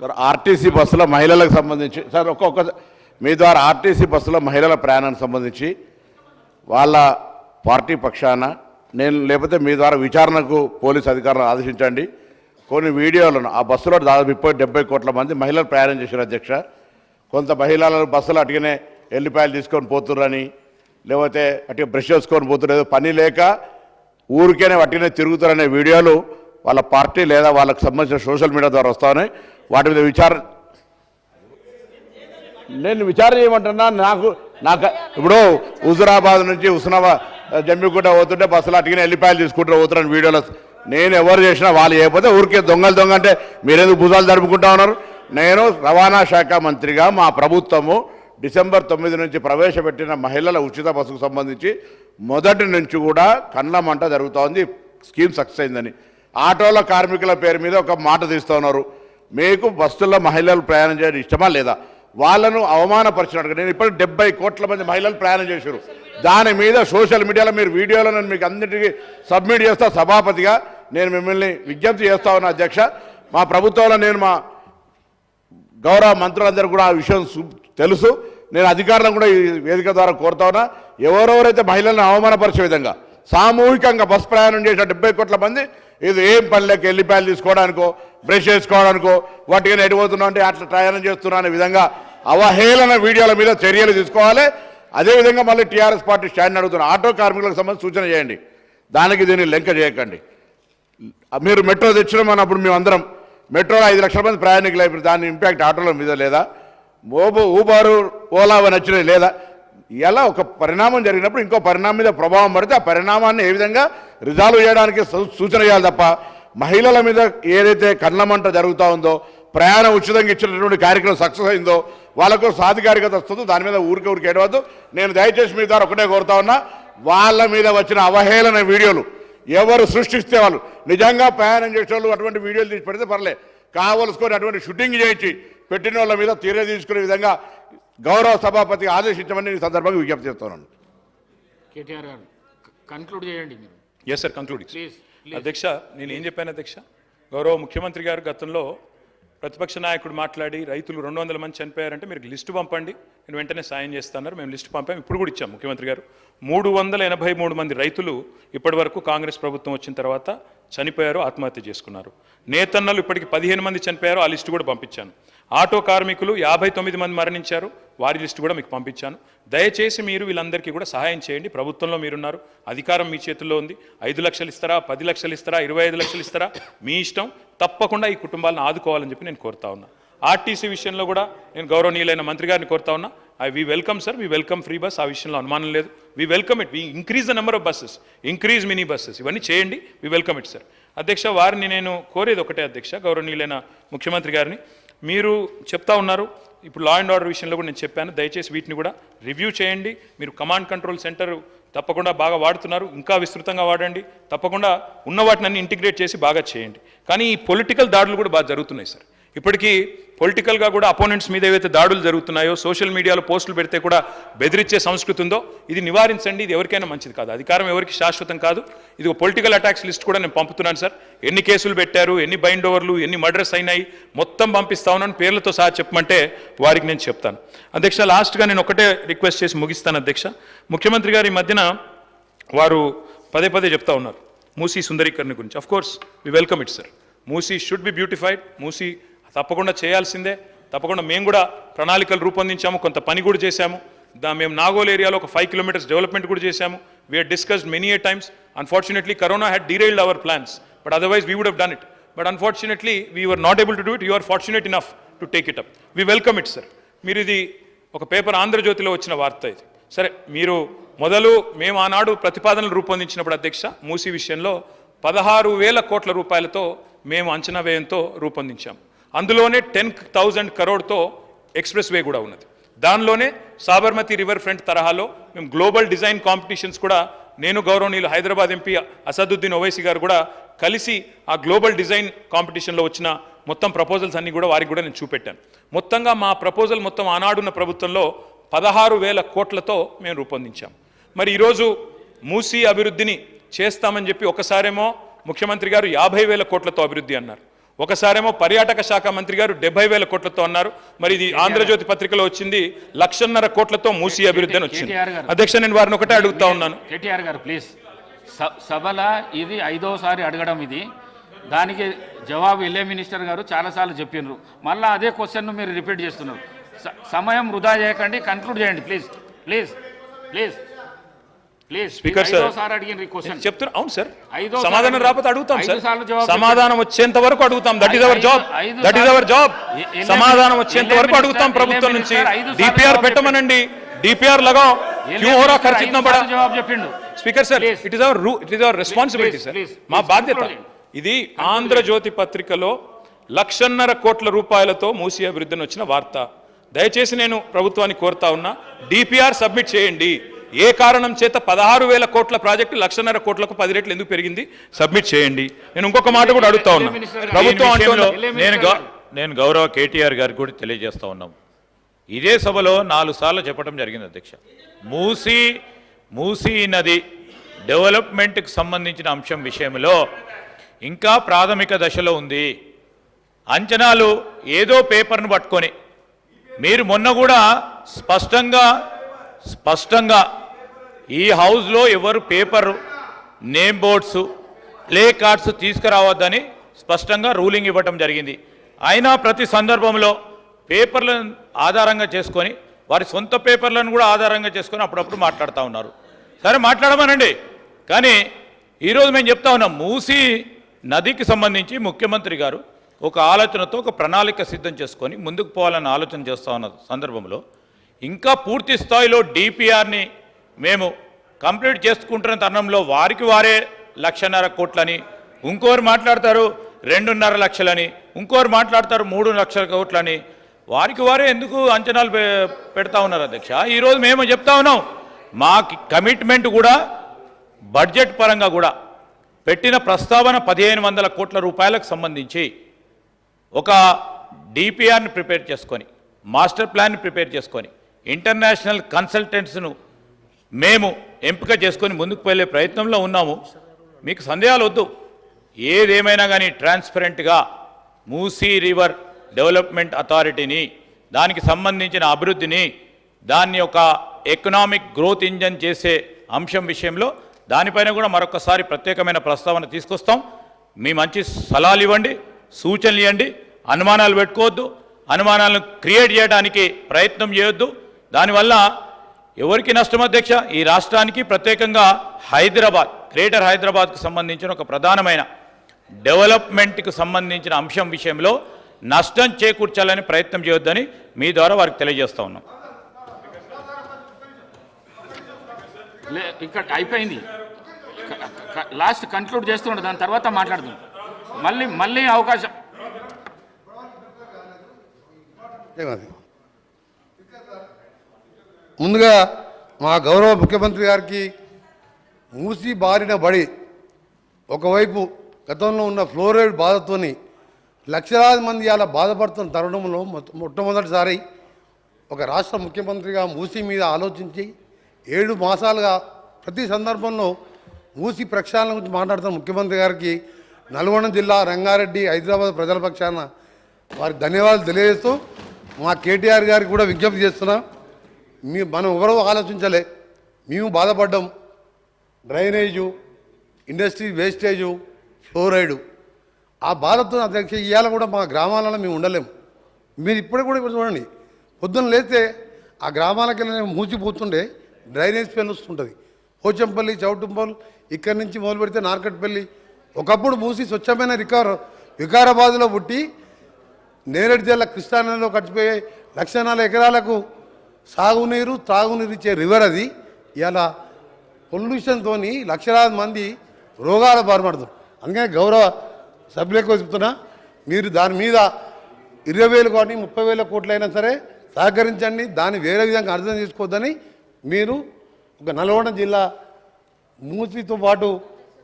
Sir RTC బస్సులో మహిళలకు సంబంధించి సార్ ఒక్కొక్క మీ ద్వారా ఆర్టీసీ బస్సులో మహిళల ప్రయాణానికి సంబంధించి వాళ్ళ పార్టీ పక్షాన నేను లేకపోతే మీ ద్వారా విచారణకు పోలీస్ అధికారులను ఆదేశించండి. కొన్ని వీడియోలను ఆ బస్సులో దాదాపు ముప్పై డెబ్బై కోట్ల మంది మహిళలు ప్రయాణం చేశారు అధ్యక్ష. కొంత మహిళలు బస్సులు అటుగానే ఎల్లిపాయలు తీసుకొని పోతుర్రని లేకపోతే అటు బ్రష్ చేసుకొని పోతున్నారు పని లేక ఊరికేనే వట్టినే తిరుగుతారనే వీడియోలు వాళ్ళ పార్టీ లేదా వాళ్ళకి సంబంధించిన సోషల్ మీడియా ద్వారా వస్తామని వాటి మీద విచారణ నేను విచారణ చేయమంటున్నా నాకు నాకు ఇప్పుడు హుజురాబాద్ నుంచి హుస్నాబాద్ జమ్మికుంట పోతుంటే బస్సులు అటుకుని వెళ్ళిపాయలు తీసుకుంటారు పోతున్నాను వీడియోలో. నేను ఎవరు చేసినా వాళ్ళు చేయకపోతే ఊరికే దొంగలు దొంగ అంటే మీరెందుకు భుజాలు జరుపుకుంటా ఉన్నారు? నేను రవాణా శాఖ మంత్రిగా మా ప్రభుత్వము డిసెంబర్ తొమ్మిది నుంచి ప్రవేశపెట్టిన మహిళల ఉచిత బస్సుకు సంబంధించి మొదటి నుంచి కూడా కళ్ళ మంట జరుగుతోంది. స్కీమ్ సక్సెస్ అయిందని. ఆటోల కార్మికుల పేరు మీద ఒక మాట తీస్తున్నారు మీకు బస్సుల్లో మహిళలు ప్రయాణం చేయడం ఇష్టమా లేదా? వాళ్ళను అవమానపరిచినట్టుగా నేను ఇప్పటికి డెబ్బై కోట్ల మంది మహిళలు ప్రయాణం చేశారు. దాని మీద సోషల్ మీడియాలో మీరు వీడియోలో నేను మీకు అందరికీ సబ్మిట్ చేస్తా సభాపతిగా నేను మిమ్మల్ని విజ్ఞప్తి చేస్తా ఉన్నా అధ్యక్ష. మా ప్రభుత్వంలో నేను మా గౌరవ మంత్రులందరూ కూడా ఆ విషయం తెలుసు. నేను అధికారులను కూడా ఈ వేదిక ద్వారా కోరుతా ఉన్నా. ఎవరెవరైతే మహిళలను అవమానపరిచే విధంగా సామూహికంగా బస్ ప్రయాణం చేసిన డెబ్బై కోట్ల మంది ఇది ఏం పనిలోకి ఎల్లిపాయలు తీసుకోవడానికో బ్రష్ చేసుకోవడానికో వాటికి ఎడిపోతున్నా అంటే అట్లా ప్రయాణం చేస్తున్నా అనే విధంగా అవహేళన వీడియోల మీద చర్యలు తీసుకోవాలి. అదేవిధంగా మళ్ళీ టీఆర్ఎస్ పార్టీ స్టాండ్ అడుగుతున్న. ఆటో కార్మికులకు సంబంధించి సూచన చేయండి. దానికి దీన్ని లెంక చేయకండి. మీరు మెట్రో తెచ్చడం అన్నప్పుడు మేము అందరం మెట్రోలో ఐదు లక్షల మంది ప్రయాణికులు అయిపోయి దాని ఇంపాక్ట్ ఆటోల మీద లేదా? మోబో ఊబారు ఓలా అని వచ్చినాయి లేదా? ఇలా ఒక పరిణామం జరిగినప్పుడు ఇంకో పరిణామం మీద ప్రభావం పడితే ఆ పరిణామాన్ని ఏ విధంగా రిజాల్వ్ చేయడానికి సూ- సూచన చేయాలి తప్ప మహిళల మీద ఏదైతే కళ్ళమంట జరుగుతూ ఉందో ప్రయాణం ఉచితంగా ఇచ్చినటువంటి కార్యక్రమం సక్సెస్ అయిందో వాళ్ళకు సాధికారికత వస్తుందో దాని మీద ఊరికే ఊరికి ఏడవద్దు. నేను దయచేసి మీ ద్వారా ఒకటే కోరుతా ఉన్నా వాళ్ళ మీద వచ్చిన అవహేళన వీడియోలు ఎవరు సృష్టిస్తే వాళ్ళు. నిజంగా ప్రయాణం చేసే వాళ్ళు అటువంటి వీడియోలు తీసి పెడితే పర్లేదు కావలసుకొని అటువంటి షూటింగ్ చేయించి పెట్టిన వాళ్ళ మీద తీరే తీసుకునే విధంగా గౌరవ సభాపతి ఆదేశించమని ఈ సందర్భంగా విజ్ఞప్తి చేస్తున్నాను. కేటీఆర్ గారు కన్క్లూడ్ చేయండి మీరు. ఎస్ సార్ కంక్లూడ్ ప్లీజ్ అధ్యక్ష నేను ఏం చెప్పాను అధ్యక్ష? గౌరవ ముఖ్యమంత్రి గారు గతంలో ప్రతిపక్ష నాయకుడు మాట్లాడి రైతులు రెండు వందల మంది చనిపోయారంటే మీరు లిస్టు పంపండి. నేను వెంటనే సాయం చేస్తాన్నారు మేము లిస్టు పంపాం ఇప్పుడు కూడా ఇచ్చాం ముఖ్యమంత్రి గారు. మూడు వందల ఎనభై మూడు మంది రైతులు ఇప్పటి వరకు కాంగ్రెస్ ప్రభుత్వం వచ్చిన తర్వాత చనిపోయారు ఆత్మహత్య చేసుకున్నారు. నేతన్నలు ఇప్పటికి పదిహేను మంది చనిపోయారు ఆ లిస్టు కూడా పంపించాను. ఆటో కార్మికులు యాభై తొమ్మిది మంది మరణించారు వారి లిస్టు కూడా మీకు పంపించాను. దయచేసి మీరు వీళ్ళందరికీ కూడా సహాయం చేయండి. ప్రభుత్వంలో మీరున్నారు అధికారం మీ చేతుల్లో ఉంది. ఐదు లక్షలు ఇస్తారా పది లక్షలు ఇస్తారా ఇరవై ఐదు లక్షలు ఇస్తారా మీ ఇష్టం. తప్పకుండా ఈ కుటుంబాలను ఆదుకోవాలని చెప్పి నేను కోరుతా ఉన్నా. ఆర్టీసీ విషయంలో కూడా నేను గౌరవనీయులైన మంత్రి గారిని కోరుతా ఉన్నా. I we welcome sir we welcome free bus ఆ విషయంలో అనుమానం లేదు. We welcome it we increase the number of buses increase mini buses ఇవన్నీ చేయండి. వి వెల్కమ్ ఇట్ సార్ అధ్యక్ష వారిని నేను కోరేది ఒకటే అధ్యక్ష గౌరవనీయులైన ముఖ్యమంత్రి గారిని. మీరు చెప్తా ఉన్నారు. ఇప్పుడు లా అండ్ ఆర్డర్ విషయంలో కూడా నేను చెప్పాను. దయచేసి వీటిని కూడా రివ్యూ చేయండి. మీరు కమాండ్ కంట్రోల్ సెంటర్ తప్పకుండా బాగా వాడుతున్నారు. ఇంకా విస్తృతంగా వాడండి. తప్పకుండా ఉన్న వాటిని అన్ని ఇంటిగ్రేట్ చేసి బాగా చేయండి. కానీ ఈ పొలిటికల్ దాడులు కూడా బాగా జరుగుతున్నాయి సార్ ఇప్పటికీ పొలిటికల్గా కూడా అపోనెంట్స్ మీద ఏవైతే దాడులు జరుగుతున్నాయో సోషల్ మీడియాలో పోస్టులు పెడితే కూడా బెదిరించే సంస్కృతి ఉందో ఇది నివారించండి ఇది ఎవరికైనా మంచిది కాదు. అధికారం ఎవరికి శాశ్వతం కాదు. ఇది ఒక పొలిటికల్ అటాక్స్ లిస్ట్ కూడా నేను పంపుతున్నాను సార్. ఎన్ని కేసులు పెట్టారు ఎన్ని బైండ్ ఓవర్లు ఎన్ని మర్డర్స్ అయినాయి మొత్తం పంపిస్తా ఉన్నాను. పేర్లతో సహా చెప్పమంటే వారికి నేను చెప్తాను. అధ్యక్ష లాస్ట్గా నేను ఒకటే రిక్వెస్ట్ చేసి ముగిస్తాను అధ్యక్ష. ముఖ్యమంత్రి గారి ఈ మధ్యన వారు పదే పదే చెప్తా ఉన్నారు. మూసీ సుందరీకరణ గురించి. Of course we welcome it sir Musi should be beautified Musi తప్పకుండా చేయాల్సిందే. తప్పకుండా మేము కూడా ప్రణాళికలు రూపొందించాము కొంత పని కూడా చేశాము. దా మేము నాగోల్ ఏరియాలో ఒక ఫైవ్ కిలోమీటర్స్ డెవలప్మెంట్ కూడా చేశాము. We are discussed many a times unfortunately corona had derailed our plans but otherwise we would have done it but unfortunately we were not able to do it you are fortunate enough to take it up we welcome it sir మీరు ఇది ఒక paper ఆంధ్రజ్యోతిలో వచ్చిన వార్త ఇది. సరే మీరు మొదలు మేము ఆనాడు ప్రతిపాదనలు రూపొందించినప్పుడు అధ్యక్ష మూసీ విషయంలో పదహారు వేల కోట్ల రూపాయలతో మేము అంచనా వ్యయంతో రూపొందించాం. అందులోనే టెన్ థౌజండ్ కరోడ్తో ఎక్స్ప్రెస్ వే కూడా ఉన్నది. దానిలోనే సాబర్మతి రివర్ ఫ్రంట్ తరహాలో మేము గ్లోబల్ డిజైన్ కాంపిటీషన్స్ కూడా నేను గౌరవనీయులు హైదరాబాద్ ఎంపీ అసదుద్దీన్ ఓవైసీ గారు కూడా కలిసి ఆ గ్లోబల్ డిజైన్ కాంపిటీషన్లో వచ్చిన మొత్తం ప్రపోజల్స్ అన్నీ కూడా వారికి కూడా నేను చూపెట్టాను. మొత్తంగా మా ప్రపోజల్ మొత్తం ఆనాడున్న ప్రభుత్వంలో పదహారు వేల కోట్లతో మేము రూపొందించాం. మరి ఈరోజు మూసీ అభివృద్ధిని చేస్తామని చెప్పి ఒకసారేమో ముఖ్యమంత్రి గారు యాభై వేల కోట్లతో అభివృద్ధి అన్నారు. ఒకసారేమో పర్యాటక శాఖ మంత్రి గారు డెబ్బై వేల కోట్లతో అన్నారు. మరి ఇది ఆంధ్రజ్యోతి పత్రికలో వచ్చింది. లక్షన్నర కోట్లతో మూసి అభివృద్ధి అని వచ్చింది. అధ్యక్ష నేను వారిని ఒకటే అడుగుతా ఉన్నాను. కేటీఆర్ గారు ప్లీజ్. సభల ఇది ఐదోసారి అడగడం ఇది. దానికి జవాబు ఎల్ఏ మినిస్టర్ గారు చాలాసార్లు చెప్పినారు. మళ్ళీ అదే క్వశ్చన్ మీరు రిపీట్ చేస్తున్నారు. స- సమయం వృధా చేయకండి కన్క్లూడ్ చేయండి please. Please. Please. Speaker sir చెప్తున్నా అవును సార్ సమాధానం రాకపోతే అడుగుతాం సార్ సమాధానం వచ్చేంత వరకు అడుగుతాం. That is our job that is our job సమాధానం వచ్చేంత వరకు అడుగుతాం ప్రభుత్వం నుంచి. డిపిఆర్ పెట్టమనండి. డిపిఆర్ లగా క్యూ ఖర్చు చెప్పిండు. Speaker sir it is our రూ it is our responsibility sir మా బాధ్యత ఇది ఆంధ్రజ్యోతి పత్రికలో లక్షన్నర కోట్ల రూపాయలతో మూసి అభివృద్ధిని వచ్చిన వార్త. దయచేసి నేను ప్రభుత్వాన్ని కోరుతా ఉన్నా. డిపిఆర్ సబ్మిట్ చేయండి. ఏ కారణం చేత పదహారు వేల కోట్ల ప్రాజెక్టు లక్షన్నర కోట్లకు పది రెట్లు ఎందుకు పెరిగింది? సబ్మిట్ చేయండి. నేను ఇంకొక మాట కూడా అడుగుతా ఉన్నా. ప్రభుత్వం నేను గౌ- నేను గౌరవ కేటీఆర్ గారికి కూడా తెలియజేస్తా ఉన్నాం. ఇదే సభలో నాలుగు సార్లు చెప్పడం జరిగింది అధ్యక్ష. మూసీ మూసీ నది డెవలప్మెంట్కి సంబంధించిన అంశం విషయంలో ఇంకా ప్రాథమిక దశలో ఉంది. అంచనాలు ఏదో పేపర్ను పట్టుకొని. మీరు మొన్న కూడా స్పష్టంగా స్పష్టంగా ఈ హౌస్లో ఎవరు paper name boards play cards తీసుకురావద్దని స్పష్టంగా రూలింగ్ ఇవ్వటం జరిగింది. అయినా ప్రతి సందర్భంలో పేపర్లను ఆధారంగా చేసుకొని వారి సొంత పేపర్లను కూడా ఆధారంగా చేసుకొని అప్పుడప్పుడు మాట్లాడుతూ ఉన్నారు. సరే మాట్లాడమనండి. కానీ ఈరోజు మేము చెప్తా ఉన్నాం మూసి నదికి సంబంధించి ముఖ్యమంత్రి గారు ఒక ఆలోచనతో ఒక ప్రణాళిక సిద్ధం చేసుకొని ముందుకు పోవాలని ఆలోచన చేస్తూ ఉన్న సందర్భంలో ఇంకా పూర్తి స్థాయిలో డిపిఆర్ని మేము కంప్లీట్ చేసుకుంటున్న తరుణంలో వారికి వారే లక్షన్నర కోట్లని ఇంకోరు మాట్లాడతారు రెండున్నర లక్షలని ఇంకోరు మాట్లాడతారు మూడు లక్షల కోట్లని. వారికి వారే ఎందుకు అంచనాలు పె- పెడతా ఉన్నారు అధ్యక్ష? ఈరోజు మేము చెప్తా ఉన్నాం మా కమిట్మెంట్ కూడా బడ్జెట్ పరంగా కూడా పెట్టిన ప్రస్తావన పదిహేను వందల కోట్ల రూపాయలకు సంబంధించి ఒక డిపిఆర్ని ప్రిపేర్ చేసుకొని మాస్టర్ ప్లాన్ని ప్రిపేర్ చేసుకొని ఇంటర్నేషనల్ కన్సల్టెంట్స్ను మేము ఎంపిక చేసుకొని ముందుకు వెళ్ళే ప్రయత్నంలో ఉన్నాము. మీకు సందేహాలు వద్దు ఏదేమైనా కానీ ట్రాన్స్పరెంట్గా మూసీ రివర్ డెవలప్మెంట్ అథారిటీని దానికి సంబంధించిన అభివృద్ధిని దాన్ని ఒక ఎకనామిక్ గ్రోత్ ఇంజన్ చేసే అంశం విషయంలో దానిపైన కూడా మరొకసారి ప్రత్యేకమైన ప్రస్తావన తీసుకొస్తాం. మీ మంచి సలహాలు ఇవ్వండి సూచనలు ఇవ్వండి అనుమానాలు పెట్టుకోవద్దు. అనుమానాలను క్రియేట్ చేయడానికి ప్రయత్నం చేయొద్దు. దానివల్ల ఎవరికి నష్టం అధ్యక్ష? ఈ రాష్ట్రానికి ప్రత్యేకంగా హైదరాబాద్ గ్రేటర్ హైదరాబాద్కు సంబంధించిన ఒక ప్రధానమైన డెవలప్మెంట్కి సంబంధించిన అంశం విషయంలో నష్టం చేకూర్చాలని ప్రయత్నం చేయొద్దని మీ ద్వారా వారికి తెలియజేస్తా ఉన్నాం. ఇక్కడ అయిపోయింది. లాస్ట్ కన్క్లూడ్ చేస్తుండే దాని తర్వాత మాట్లాడుతుంది మళ్ళీ మళ్ళీ అవకాశం? ముందుగా మా గౌరవ ముఖ్యమంత్రి గారికి మూసి బారిన బడి ఒకవైపు గతంలో ఉన్న ఫ్లోరైడ్ బాధతోని లక్షలాది మంది అలా బాధపడుతున్న తరుణంలో మొట్టమొదటిసారి ఒక రాష్ట్ర ముఖ్యమంత్రిగా మూసి మీద ఆలోచించి ఏడు మాసాలుగా ప్రతి సందర్భంలో మూసి ప్రక్షాళన గురించి మాట్లాడుతున్న ముఖ్యమంత్రి గారికి నల్గొండ జిల్లా రంగారెడ్డి హైదరాబాద్ ప్రజల పక్షాన వారికి ధన్యవాదాలు తెలియజేస్తూ మా కేటీఆర్ గారికి కూడా విజ్ఞప్తి చేస్తున్నాం. మీ మనం ఎవరో ఆలోచించలే. మేము బాధపడ్డాం. Drainage industry wastage fluoride. ఆ బాధతో అధ్యక్ష ఇవాళ కూడా మా గ్రామాలలో మేము ఉండలేము మీరు ఇప్పటికి కూడా ఇప్పుడు చూడండి. పొద్దున్న లేతే ఆ గ్రామాలకి మూసిపోతుండే డ్రైనేజ్ పెళ్ళి వస్తుంటుంది. పోచంపల్లి చౌటంపల్లి ఇక్కడి నుంచి మొదలు పెడితే నార్కట్పల్లి. ఒకప్పుడు మూసి స్వచ్ఛమైన రికార్ వికారాబాద్లో పుట్టి నేరేడు జిల్లా కృష్ణానదిలో కట్టిపోయే లక్ష నాలుగు ఎకరాలకు సాగునీరు త్రాగునీరు ఇచ్చే రివర్ అది ఇలా పొల్యూషన్తో లక్షలాది మంది రోగాల బారిపడుతున్నారు. అందుకని గౌరవ సభ్యులకు చెప్తున్నా మీరు దాని మీద ఇరవై వేలు కానీ ముప్పై వేల కోట్లైనా సరే సహకరించండి. దాన్ని వేరే విధంగా అర్థం చేసుకోవద్దని మీరు ఒక నల్గొండ జిల్లా మూసితో పాటు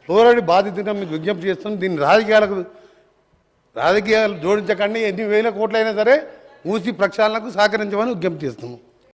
ఫ్లోరైడ్ బాధితుగా మీకు విజ్ఞప్తి చేస్తున్నాం. దీన్ని రాజకీయాలకు రాజకీయాలు జోడించకండి. ఎన్ని వేల కోట్లైనా సరే మూసి ప్రక్షాళనకు సహకరించమని విజ్ఞప్తి చేస్తున్నాము